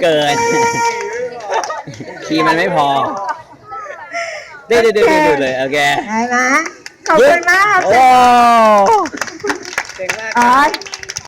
เกิน คีย์มันไม่พอเดือดเดือดเดือเลยโอเคได้ไหขอบคุณมากโอ้ เจ๋งมากอ๋อ